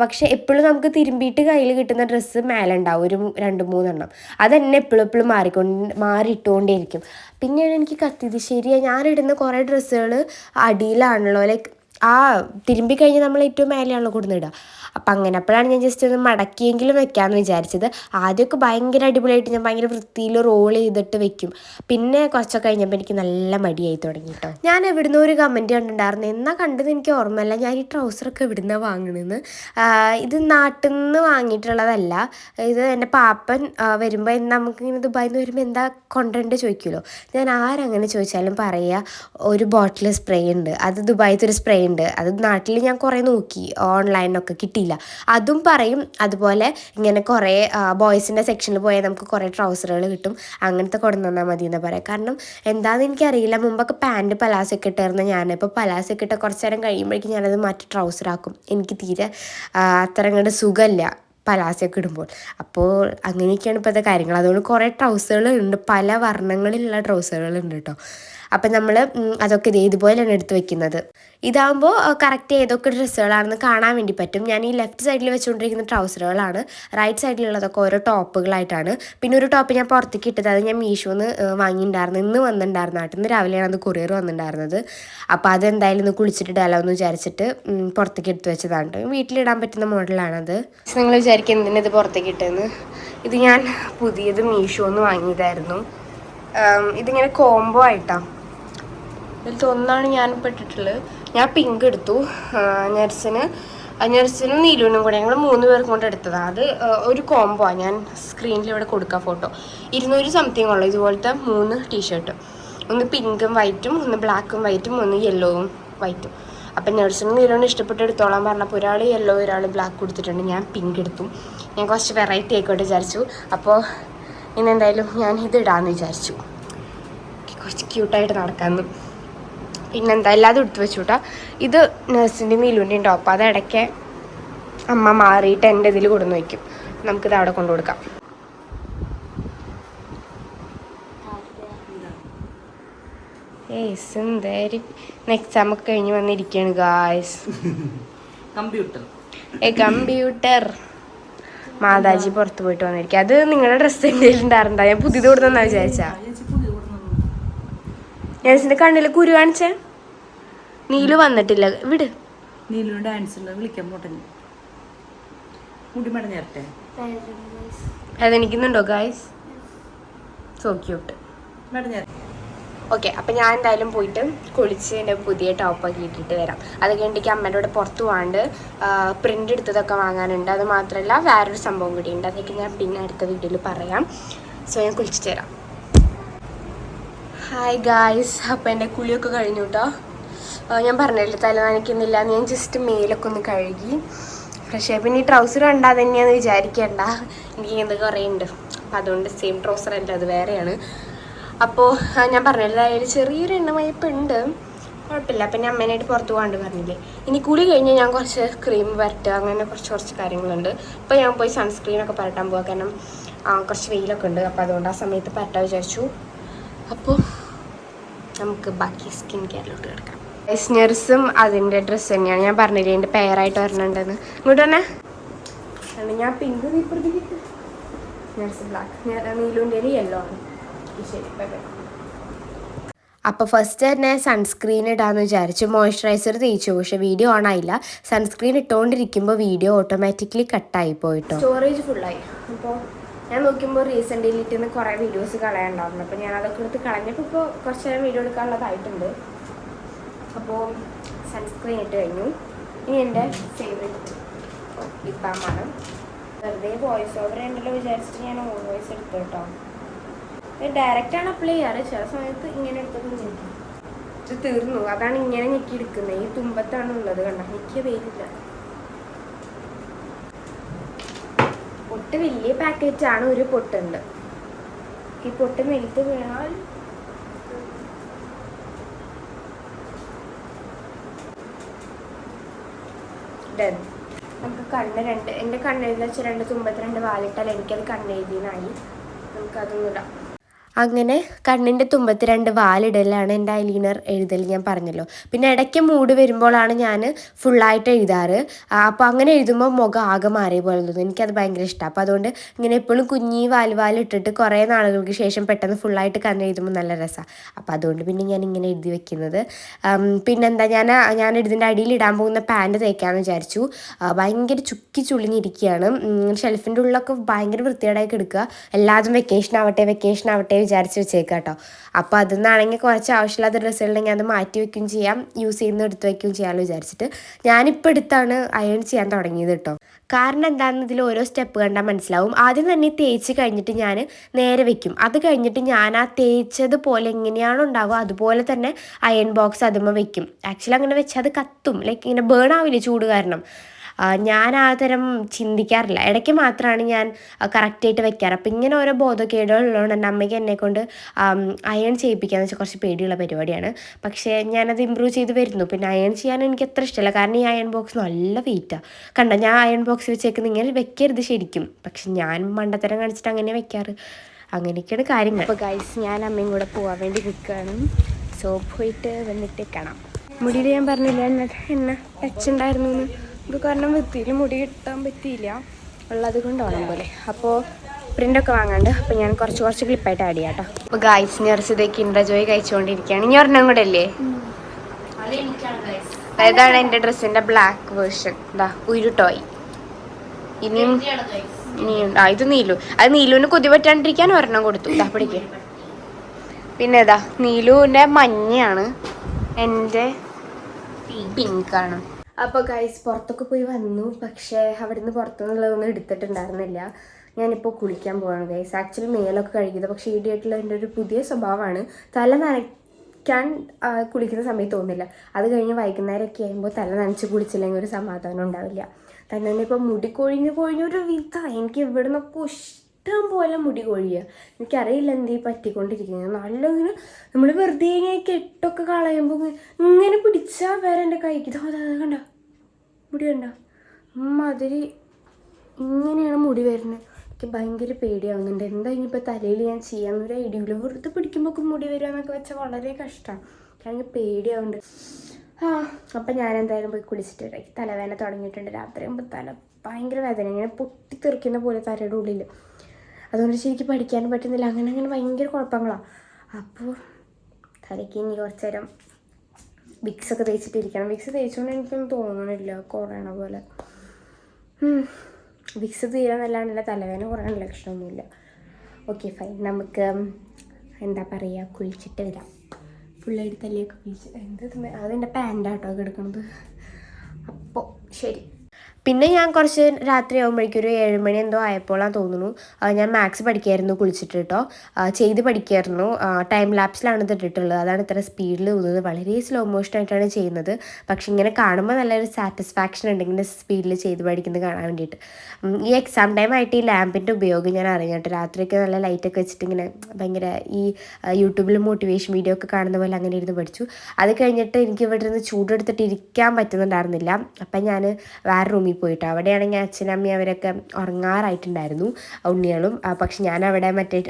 പക്ഷെ എപ്പോഴും നമുക്ക് തിരുമ്പിയിട്ട് കയ്യിൽ കിട്ടുന്ന ഡ്രസ്സ് മേലെ ഉണ്ടാവും ഒരു രണ്ട് മൂന്നെണ്ണം. അതെന്നെ എപ്പോഴും എപ്പോഴും മാറിക്കൊണ്ട് മാറിയിട്ടുകൊണ്ടേയിരിക്കും പിന്നെയാണ് എനിക്ക് കത്തിയത് ശരിയാണ് ഞാനിടുന്ന കുറേ ഡ്രസ്സുകൾ അടിയിലാണല്ലോ. ലൈക്ക് ആ തിരുമ്പി കഴിഞ്ഞ് നമ്മൾ ഏറ്റവും മേലെയാണല്ലോ കൊടുന്നിടുക. അപ്പം അങ്ങനെ അപ്പോഴാണ് ഞാൻ ജസ്റ്റ് ഒന്ന് മടക്കിയെങ്കിലും വെക്കാമെന്ന് വിചാരിച്ചത്. ആദ്യമൊക്കെ ഭയങ്കര അടിപൊളിയായിട്ട് ഞാൻ ഭയങ്കര വൃത്തിയിൽ റോൾ ചെയ്തിട്ട് വെക്കും. പിന്നെ കുറച്ചൊക്കെ കഴിഞ്ഞപ്പോൾ എനിക്ക് നല്ല മടിയായി തുടങ്ങി കേട്ടോ ഞാൻ എവിടുന്ന് ഒരു കമന്റ് കണ്ടിട്ടുണ്ടായിരുന്നു. എന്നാൽ കണ്ടത് എനിക്ക് ഓർമ്മയില്ല. ഞാൻ ഈ ട്രൗസറൊക്കെ എവിടുന്നാണ് വാങ്ങണമെന്ന് ഇത് നാട്ടിൽ നിന്ന് വാങ്ങിയിട്ടുള്ളതല്ല. ഇത് എന്റെ പാപ്പൻ വരുമ്പോൾ നമുക്കിങ്ങനെ ദുബായിൽ നിന്ന് വരുമ്പോൾ എന്താ കൊണ്ടുവരേണ്ടത് ചോദിക്കുമല്ലോ ഞാൻ ആരങ്ങനെ ചോദിച്ചാലും പറയുക ഒരു ബോട്ടിൽ സ്പ്രേ ഉണ്ട്. അത് ദുബായിത്തെ ഒരു സ്പ്രേ ഉണ്ട്. അത് നാട്ടിൽ ഞാൻ കുറേ നോക്കി. ഓൺലൈനിലൊക്കെ കിട്ടിയില്ല. അതും പറയും അതുപോലെ ഇങ്ങനെ കുറേ ബോയ്സിന്റെ സെക്ഷനിൽ പോയാൽ നമുക്ക് കുറേ ട്രൗസറുകൾ കിട്ടും. അങ്ങനത്തെ കൊണ്ടുവന്നാൽ മതി എന്ന് പറയാം. കാരണം എന്താണെന്ന് എനിക്കറിയില്ല. മുമ്പൊക്കെ പാന്റ് പലാസ് ഒക്കെ ഇട്ടായിരുന്നു ഞാൻ. ഇപ്പോൾ പലാസ് ഒക്കെ ഇട്ട കുറച്ച് നേരം കഴിയുമ്പോഴേക്കും ഞാനത് മാറ്റി ട്രൗസറാക്കും. എനിക്ക് തീരെ അത്ര അങ്ങോട്ട് സുഖമില്ല പലാസയൊക്കെ ഇടുമ്പോൾ. അപ്പോൾ അങ്ങനെയൊക്കെയാണ് ഇപ്പോഴത്തെ കാര്യങ്ങൾ. അതുകൊണ്ട് കുറേ ട്രൗസറുകൾ ഉണ്ട്. പല വർണങ്ങളിലുള്ള ട്രൗസറുകൾ ഉണ്ട് കേട്ടോ. അപ്പം നമ്മൾ അതൊക്കെ ഇതേ ഇതുപോലെയാണ് എടുത്ത് വെക്കുന്നത്. ഇതാകുമ്പോൾ കറക്റ്റ് ഏതൊക്കെ ഡ്രസ്സുകളാണെന്ന് കാണാൻ വേണ്ടി പറ്റും. ഞാൻ ഈ ലെഫ്റ്റ് സൈഡിൽ വെച്ചുകൊണ്ടിരിക്കുന്ന ട്രൗസറുകളാണ്. റൈറ്റ് സൈഡിലുള്ളതൊക്കെ ഓരോ ടോപ്പുകളായിട്ടാണ്. പിന്നെ ഒരു ടോപ്പ് ഞാൻ പുറത്തേക്ക് ഇട്ടത് അത് ഞാൻ മീഷോന്ന് വാങ്ങിയിട്ടുണ്ടായിരുന്നു ഇന്ന് വന്നിട്ടുണ്ടായിരുന്നു നാട്ടിൽ രാവിലെയാണ് അത് കൊറിയർ വന്നിട്ടുണ്ടായിരുന്നത് അപ്പോൾ അതെന്തായാലും ഒന്ന് കുളിച്ചിട്ടിടാലോ എന്ന് വിചാരിച്ചിട്ട് പുറത്തേക്ക് എടുത്ത് വെച്ചതാണ്. ട്ടോ. വീട്ടിലിടാൻ പറ്റുന്ന മോഡലാണത്. നിങ്ങൾ വിചാരിക്കും എന്തിനാ ഇത് പുറത്തേക്ക് ഇട്ടതെന്ന് ഇത് ഞാൻ പുതിയത് മീഷോന്ന് വാങ്ങിയതായിരുന്നു. ഇതിങ്ങനെ കോംബോ ആയിട്ടാണ് ഇതിൽ ഒന്നാണ് ഞാൻ പെട്ടിട്ടുള്ളത് ഞാൻ പിങ്ക് എടുത്തു. നഴ്സിന് നഴ്സിനും നീലുവിനും കൂടെ ഞങ്ങൾ മൂന്ന് പേർക്കും കൊണ്ട് എടുത്തതാണ് അത് ഒരു കോംബോ ആണ് ഞാൻ സ്ക്രീനിൽ ഇവിടെ കൊടുക്കാം ഫോട്ടോ ഇരുന്നൂറ് സംതിങ് ഉള്ളു. ഇതുപോലത്തെ മൂന്ന് ടീഷർട്ട് ഒന്ന് പിങ്കും വൈറ്റും ഒന്ന് ബ്ലാക്കും വൈറ്റും ഒന്ന് യെല്ലോവും വൈറ്റും അപ്പം നഴ്സിനും നീലുവിനും ഇഷ്ടപ്പെട്ട് എടുത്തോളാൻ പറഞ്ഞപ്പോൾ ഒരാൾ യെല്ലോ ഒരാൾ ബ്ലാക്ക് കൊടുത്തിട്ടുണ്ട്. ഞാൻ പിങ്ക് എടുത്തു. ഞാൻ കുറച്ച് വെറൈറ്റി ആയിക്കോട്ടെ വിചാരിച്ചു. അപ്പോൾ ഇന്നെന്തായാലും ഞാൻ ഇത് ഇടാമെന്ന് വിചാരിച്ചു. കുറച്ച് ക്യൂട്ടായിട്ട് നടക്കാമെന്ന് പിന്നെന്താ എല്ലാതും എടുത്തു വെച്ചു കേട്ടോ ഇത് നഴ്സിന്റെയും നീലുവിന്റെയും ടോപ്പ് അത് ഇടയ്ക്ക് അമ്മ മാറിയിട്ട് എന്റെ ഇതിൽ കൊടുന്ന് വയ്ക്കും നമുക്കിത് അവിടെ കൊണ്ടു കൊടുക്കാം. ഏസ് സുന്ദരി. എക്സാം ഒക്കെ കഴിഞ്ഞ് വന്നിരിക്കുകയാണ് ഗായ്സ് കമ്പ്യൂട്ടർ. ഏ കമ്പ്യൂട്ടർ. മാതാജി പുറത്ത് പോയിട്ട് വന്നിരിക്കുക അത് നിങ്ങളുടെ ഡ്രസ്സ് എന്തെങ്കിലും ഉണ്ടായിരുന്നോ ഞാൻ പുതിയത് കൊടുത്തെന്നാ വിചാരിച്ചാ നഴ്സിന്റെ കണ്ണിൽ കുരു കാണിച്ചേ? നീലു വന്നിട്ടില്ല. വിട്. നീലു ഡാൻസ് വിളിക്കാൻ പോട്ടെ മുടി അതെനിക്കുന്നുണ്ടോ ഗായ്സ് സോ ക്യൂട്ട് ഓക്കെ അപ്പം ഞാൻ എന്തായാലും പോയിട്ട് കുളിച്ച് എന്റെ പുതിയ ടോപ്പൊക്കെ ഇട്ടിട്ട് വരാം. അത് കഴിഞ്ഞിട്ട് അമ്മയുടെ കൂടെ പുറത്ത് പോകാണ്ട് പ്രിന്റ് എടുത്തതൊക്കെ വാങ്ങാനുണ്ട്. അത് മാത്രമല്ല വേറൊരു സംഭവം കൂടി ഉണ്ട്. അതൊക്കെ ഞാൻ പിന്നെ അടുത്ത വീഡിയോയിൽ പറയാം. സോ ഞാൻ കുളിച്ചിട്ട് വരാം. ഹായ് ഗായ്സ് അപ്പോൾ എന്റെ കുളിയൊക്കെ കഴിഞ്ഞു കേട്ടോ ഞാൻ പറഞ്ഞില്ല തല നനയ്ക്കുന്നില്ല. ഞാൻ ജസ്റ്റ് മേലൊക്കെ ഒന്ന് കഴുകി. പക്ഷേ പിന്നെ ഈ ട്രൗസർ കണ്ടാൽ തന്നെയാന്ന് വിചാരിക്കേണ്ട. എനിക്ക് ഇത് കുറേ അപ്പം അതുകൊണ്ട് സെയിം ട്രൗസർ അല്ല അത് വേറെയാണ്. അപ്പോൾ ഞാൻ പറഞ്ഞില്ല അതിൽ ചെറിയൊരു എണ്ണമയപ്പ് ഉണ്ട് കുഴപ്പമില്ല. അപ്പം ഞാൻ അമ്മേനായിട്ട് പുറത്ത് പോകാണ്ട് പറഞ്ഞില്ലേ. ഇനി കുളി കഴിഞ്ഞ് ഞാൻ കുറച്ച് ക്രീം വരട്ടുക അങ്ങനെ കുറച്ച് കുറച്ച് കാര്യങ്ങളുണ്ട്. ഇപ്പോൾ ഞാൻ പോയി സൺസ്ക്രീനൊക്കെ പരട്ടാൻ പോകാം കാരണം കുറച്ച് വെയിലൊക്കെ ഉണ്ട്. അപ്പോൾ അതുകൊണ്ട് ആ സമയത്ത് പരട്ടാൻ വിചാരിച്ചു. അപ്പോൾ നമുക്ക് ബാക്കി സ്കിൻ കെയറിലോട്ട് കിടക്കാം. നഴ്സും അതിന്റെ ഡ്രസ്സ് തന്നെയാണ് ഞാൻ പറഞ്ഞില്ലേ എന്റെ പെയറായിട്ട് വരണുണ്ടെന്ന്. ഇങ്ങോട്ട് തന്നെ ഞാൻ പിങ്ക് നീലുവിന്റെ യെല്ലോ ശരി ബൈ ബൈ അപ്പോൾ ഫസ്റ്റ് തന്നെ സൺസ്ക്രീൻ ഇടാമെന്ന് വിചാരിച്ചു. മോയ്സ്ചറൈസർ തേച്ചു പക്ഷെ വീഡിയോ ഓൺ ആയില്ല. സൺസ്ക്രീൻ ഇട്ടുകൊണ്ടിരിക്കുമ്പോൾ വീഡിയോ ഓട്ടോമാറ്റിക്കലി കട്ടായി പോയിട്ടോ. സ്റ്റോറേജ് ഫുള്ളായി അപ്പോൾ ഞാൻ നോക്കുമ്പോൾ റീസെന്റ് നിന്ന് കുറേ വീഡിയോസ് കളയാനുണ്ടായിരുന്നു. അപ്പോൾ ഞാൻ അതൊക്കെ എടുത്ത് കളഞ്ഞപ്പോൾ ഇപ്പോൾ കുറച്ച് നേരം വീഡിയോ എടുക്കാനുള്ളതായിട്ടുണ്ട്. അപ്പോൾ സൺസ്ക്രീൻ ഇട്ട് കഴിഞ്ഞു. ഇനി എന്റെ ഫേവറേറ്റ് ലിപ് ബാമാണ് വെറുതെ വോയിസ് ഓവർ ഉണ്ടല്ലോ വിചാരിച്ചിട്ട് ഞാൻ ഓൺ വോയിസ് എടുത്തു കേട്ടോ. ഡയറക്റ്റാണ് അപ്ലൈ ചെയ്യാറ്. ചില സമയത്ത് ഇങ്ങനെ എടുത്തത് ഞെക്കി ഇത് തീർന്നു. അതാണ് ഇങ്ങനെ ഞെക്കി എടുക്കുന്നത് ഈ തുമ്പത്താണ് ഉള്ളത് കണ്ട? ഞെക്കിയ പേരില്ല. പൊട്ട് വലിയ പാക്കറ്റാണ് ഒരു പൊട്ടുണ്ട്. ഈ പൊട്ട് നെയ്ത്ത് വീണാൽ നമുക്ക് കണ്ണ് രണ്ട് എന്റെ കണ്ണെഴുതി വെച്ച രണ്ട് തുമ്പത്തിരണ്ട് വാലിട്ടാൽ എനിക്കത് നമുക്ക് നമുക്കതൊന്നും ഇടാം. അങ്ങനെ കണ്ണിന്റെ തുമ്പത്ത് രണ്ട് വാലിടലാണ് എന്റെ ഐലീനർ എഴുതൽ ഞാൻ പറഞ്ഞല്ലോ. പിന്നെ ഇടയ്ക്ക് മൂഡ് വരുമ്പോഴാണ് ഞാൻ ഫുള്ളായിട്ട് എഴുതാറ്. അപ്പോൾ അങ്ങനെ എഴുതുമ്പോൾ മുഖം ആകെ മാറിയ പോലെ തോന്നും. എനിക്കത് ഭയങ്കര ഇഷ്ടമാണ് അപ്പോൾ അതുകൊണ്ട് ഇങ്ങനെ എപ്പോഴും കുഞ്ഞി വാൽ വാലിട്ടിട്ട് കുറേ നാളുകൾക്ക് ശേഷം പെട്ടെന്ന് ഫുള്ളായിട്ട് കണ്ണ് എഴുതുമ്പോൾ നല്ല രസമാണ് അപ്പോൾ അതുകൊണ്ട് പിന്നെ ഞാൻ ഇങ്ങനെ എഴുതി വെക്കുന്നത്. പിന്നെന്താ ഞാൻ ഞാൻ ഇതിന്റെ അടിയിൽ ഇടാൻ പോകുന്ന പാന്റ് തേക്കാമെന്ന് വിചാരിച്ചു. ഭയങ്കര ചുക്കി ചുളിഞ്ഞിരിക്കുകയാണ്. ഷെൽഫിന്റെ ഉള്ളിലൊക്കെ ഭയങ്കര വൃത്തികേടായി എടുക്കുക എല്ലാതും വെക്കേഷൻ ആവട്ടെ വെക്കേഷൻ ആവട്ടെ വിചാരിച്ച് വെച്ചേക്കാം കേട്ടോ അപ്പോൾ അതിൽ നിന്നാണെങ്കിൽ കുറച്ച് ആവശ്യമില്ലാത്ത ഡ്രസ്സുകളുണ്ടെങ്കിൽ അത് മാറ്റി വെക്കുകയും ചെയ്യാം. യൂസ് ചെയ്യുന്ന എടുത്ത് വയ്ക്കുകയും ചെയ്യാമല്ലോ വിചാരിച്ചിട്ട്. ഞാനിപ്പോൾ എടുത്താണ് അയൺ ചെയ്യാൻ തുടങ്ങിയത് കേട്ടോ കാരണം എന്താണെന്ന് ഇതിൽ ഓരോ സ്റ്റെപ്പ് കണ്ടാൽ മനസ്സിലാവും. ആദ്യം തന്നെ തേച്ച് കഴിഞ്ഞിട്ട് ഞാൻ നേരെ വെക്കും. അത് കഴിഞ്ഞിട്ട് ഞാൻ ആ തേച്ചത് പോലെ എങ്ങനെയാണോ ഉണ്ടാവുക അതുപോലെ തന്നെ അയൺ ബോക്സ് അതുമ്പോൾ വെക്കും. ആക്ച്വലി അങ്ങനെ വെച്ചാൽ അത് കത്തും. ലൈക്ക് ഇങ്ങനെ ബേൺ ആവില്ലേ ചൂട് കാരണം. ഞാൻ ആ തരം ചിന്തിക്കാറില്ല. ഇടയ്ക്ക് മാത്രമാണ് ഞാൻ കറക്റ്റായിട്ട് വെക്കാറ്. അപ്പം ഇങ്ങനെ ഓരോ ബോധക്കേടുകളുള്ളതുകൊണ്ട് എന്റെ അമ്മയ്ക്ക് എന്നെ കൊണ്ട് അയൺ ചെയ്യിപ്പിക്കാന്ന് വെച്ചാൽ കുറച്ച് പേടിയുള്ള പരിപാടിയാണ്. പക്ഷേ ഞാനത് ഇമ്പ്രൂവ് ചെയ്ത് വരുന്നു. പിന്നെ അയൺ ചെയ്യാൻ എനിക്ക് അത്ര ഇഷ്ടമല്ല കാരണം ഈ അയൺ ബോക്സ് നല്ല വെയിറ്റാണ് കണ്ട? ഞാൻ അയൺ ബോക്സ് വെച്ചേക്കുന്നത് ഇങ്ങനെ വെക്കരുത് ശരിക്കും. പക്ഷെ ഞാൻ മണ്ടത്തരം കാണിച്ചിട്ട് അങ്ങനെ വെക്കാറ്. അങ്ങനെയൊക്കെയാണ് കാര്യങ്ങൾ. അപ്പോൾ ഗൈസ് ഞാൻ അമ്മയും കൂടെ പോകാൻ വേണ്ടി നിൽക്കുകയാണ് സോ പോയിട്ട് വന്നിട്ട് കാണാം. മുടിയിൽ ഞാൻ പറഞ്ഞില്ല എന്നാ എണ്ണ ടച്ച് ഉണ്ടായിരുന്നു എന്ന്? ഇത് കാരണം വൃത്തിയിൽ മുടി കിട്ടാൻ പറ്റിയില്ല. ഉള്ളത് കൊണ്ടാണ് പോലെ. അപ്പോൾ പ്രിന്റൊക്കെ വാങ്ങാണ്ട് അപ്പോൾ ഞാൻ കുറച്ച് കുറച്ച് ക്ലിപ്പായിട്ട് ആഡ് ചെയ്യാം കേട്ടോ അപ്പോൾ ഗായ്സ് നിറച്ചത് കിൻഡ ജോയ് കഴിച്ചുകൊണ്ടിരിക്കുകയാണ് ഇനി ഒരെണ്ണം കൂടെ അല്ലേ? അതാണ് എന്റെ ഡ്രസ്സിന്റെ ബ്ലാക്ക് വേർഷൻ ഇതാ ഉരുട്ടോയി ടോയ് ഇനിയും ഇനിയും ആ ഇത് നീലു. അത് നീലുവിന് കൊതി പറ്റാണ്ടിരിക്കാൻ ഒരെണ്ണം കൊടുത്തു. ഇതാ പിടിക്ക്. പിന്നെ ഇതാ നീലുവിന്റെ മഞ്ഞയാണ്. എന്റെ പിങ്ക് ആണ്. അപ്പോൾ ഗൈസ് പുറത്തൊക്കെ പോയി വന്നു. പക്ഷേ അവിടുന്ന് പുറത്തുനിന്നുള്ളതൊന്നും എടുത്തിട്ടുണ്ടായിരുന്നില്ല. ഞാനിപ്പോൾ കുളിക്കാൻ പോവാണ് ഗൈസ് ആക്ച്വലി മേലൊക്കെ കഴുകിയത്. പക്ഷേ ഈടിയായിട്ടുള്ള എന്റെ ഒരു പുതിയ സ്വഭാവമാണ്. തല നനയ്ക്കാൻ കുളിക്കുന്ന സമയത്ത് തോന്നില്ല അത് കഴിഞ്ഞ് വൈകുന്നേരമൊക്കെ ആകുമ്പോൾ തല നനച്ച് കുളിച്ചില്ലെങ്കിൽ ഒരു സമാധാനം ഉണ്ടാവില്ല. തന്നെ ഇപ്പോൾ മുടി കൊഴിഞ്ഞ് കൊഴിഞ്ഞൊരു വിധ. എനിക്ക് ഇവിടെ നിന്നൊക്കെ ഇഷ്ടം പോലെ മുടി കൊഴിയുക. എനിക്കറിയില്ല എന്തീ പറ്റിക്കൊണ്ടിരിക്കുന്നത് നല്ല ഇങ്ങനെ നമ്മൾ വെറുതെ ഇങ്ങനെ കെട്ടൊക്കെ കളയുമ്പോൾ ഇങ്ങനെ പിടിച്ചാൽ വേറെ എന്റെ കൈക്ക് ഇതാ കണ്ട? മുടി കണ്ട? മാതിരി ഇങ്ങനെയാണ് മുടി വരുന്നത് എനിക്ക് ഭയങ്കര പേടിയാവുന്നുണ്ട്. എന്താ ഇനിയിപ്പോൾ തലയിൽ ഞാൻ ചെയ്യാമെന്നൊരു ഐഡിയ ഇല്ല. വെറുതെ പിടിക്കുമ്പോൾ മുടി വരിക എന്നൊക്കെ വെച്ചാൽ വളരെ കഷ്ടമാണ് എനിക്ക് പേടിയാവുന്നുണ്ട്. ആ അപ്പം ഞാൻ എന്തായാലും പോയി കുളിച്ചിട്ട് തലവേദന തുടങ്ങിയിട്ടുണ്ട്. രാത്രി ആകുമ്പോൾ തല ഭയങ്കര വേദന. ഇങ്ങനെ പൊട്ടിത്തെറിക്കുന്ന പോലെ തലയുടെ ഉള്ളിൽ അതുകൊണ്ട് ശരിക്കും പഠിക്കാനും പറ്റുന്നില്ല. അങ്ങനെ അങ്ങനെ ഭയങ്കര കുഴപ്പങ്ങളാണ് അപ്പോൾ തലയ്ക്ക് ഇനി കുറച്ച് നേരം വിക്സ് ഒക്കെ തേച്ചിട്ടിരിക്കണം. വിക്സ് തേച്ചുകൊണ്ട് എനിക്കൊന്നും തോന്നണില്ല. കുറയണ പോലെ. വിക്സ് തീരാന്നല്ലാണ്ടല്ല തലവേദന കുറയാൻ ലക്ഷണമൊന്നുമില്ല. ഓക്കെ ഫൈൻ നമുക്ക് എന്താ പറയുക കുളിച്ചിട്ട് വരാം. ഫുള്ളായിട്ട് തലയൊക്കെ കുളിച്ച് എന്ത് അതെന്റെ പാന്റാട്ടോ കിടക്കണത്. അപ്പോൾ ശരി. പിന്നെ ഞാൻ കുറച്ച് രാത്രി ആകുമ്പോഴേക്കും ഒരു ഏഴ് മണി എന്തോ ആയപ്പോഴാണ് തോന്നുന്നു. ഞാൻ മാത്സ് പഠിക്കായിരുന്നു കുളിച്ചിട്ട് കേട്ടോ ചെയ്ത് പഠിക്കായിരുന്നു. ടൈം ലാപ്സിലാണ് ഇത് ഇട്ടിട്ടുള്ളത് അതാണ് ഇത്ര സ്പീഡിൽ തോന്നുന്നത് വളരെ സ്ലോ മോഷൻ ആയിട്ടാണ് ചെയ്യുന്നത്. പക്ഷെ ഇങ്ങനെ കാണുമ്പോൾ നല്ലൊരു സാറ്റിസ്ഫാക്ഷൻ ഉണ്ട് ഇങ്ങനെ സ്പീഡിൽ ചെയ്ത് പഠിക്കുന്നത് കാണാൻ വേണ്ടിയിട്ട്. ഈ എക്സാം ടൈം ആയിട്ട് ഈ ലാമ്പിന്റെ ഉപയോഗം ഞാൻ അറിഞ്ഞിട്ട് രാത്രിയൊക്കെ നല്ല ലൈറ്റൊക്കെ വെച്ചിട്ട് ഇങ്ങനെ ഭയങ്കര ഈ യൂട്യൂബിൽ മോട്ടിവേഷൻ വീഡിയോ ഒക്കെ കാണുന്ന പോലെ അങ്ങനെ ഇരുന്ന് പഠിച്ചു. അത് കഴിഞ്ഞിട്ട് എനിക്ക് ഇവിടെ നിന്ന് ചൂടെടുത്തിട്ട് ഇരിക്കാൻ പറ്റുന്നുണ്ടായിരുന്നില്ല. അപ്പം ഞാൻ വേറെ റൂമിൽ പോയിട്ട്. അവിടെയാണെങ്കിൽ അച്ഛനും അമ്മയും അവരൊക്കെ ഉറങ്ങാറായിട്ടുണ്ടായിരുന്നു ഉണ്ണികളും. പക്ഷെ ഞാൻ അവിടെ മറ്റേ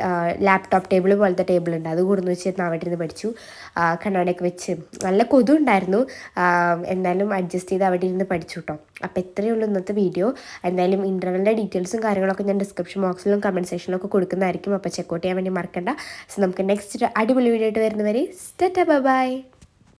ലാപ്ടോപ്പ് ടേബിൾ പോലത്തെ ടേബിൾ ഉണ്ട്. അത് വെച്ച് ഞാൻ അവിടെ ഇരുന്ന് പഠിച്ചു. കണ്ണാടിയൊക്കെ വെച്ച്. നല്ല കൊതു ഉണ്ടായിരുന്നു. എന്നാലും അഡ്ജസ്റ്റ് ചെയ്ത് അവിടെ ഇരുന്ന് പഠിച്ചു കേട്ടോ അപ്പോൾ ഇത്രയേ ഉള്ളൂ ഇന്നത്തെ വീഡിയോ എന്തായാലും ഇന്റർവെലിന്റെ ഡീറ്റെയിൽസും കാര്യങ്ങളൊക്കെ ഞാൻ ഡിസ്ക്രിപ്ഷൻ ബോക്സിലും കമന്റ് സെക്ഷനിലൊക്കെ കൊടുക്കുന്നതായിരിക്കും. അപ്പോൾ ചെക്കൗട്ട് ചെയ്യാൻ വേണ്ടി മറക്കണ്ട. സോ നമുക്ക് നെക്സ്റ്റ് അടിപൊളി വീഡിയോ ആയിട്ട് വരുന്നവരെ സ്റ്റെറ്റ ബൈ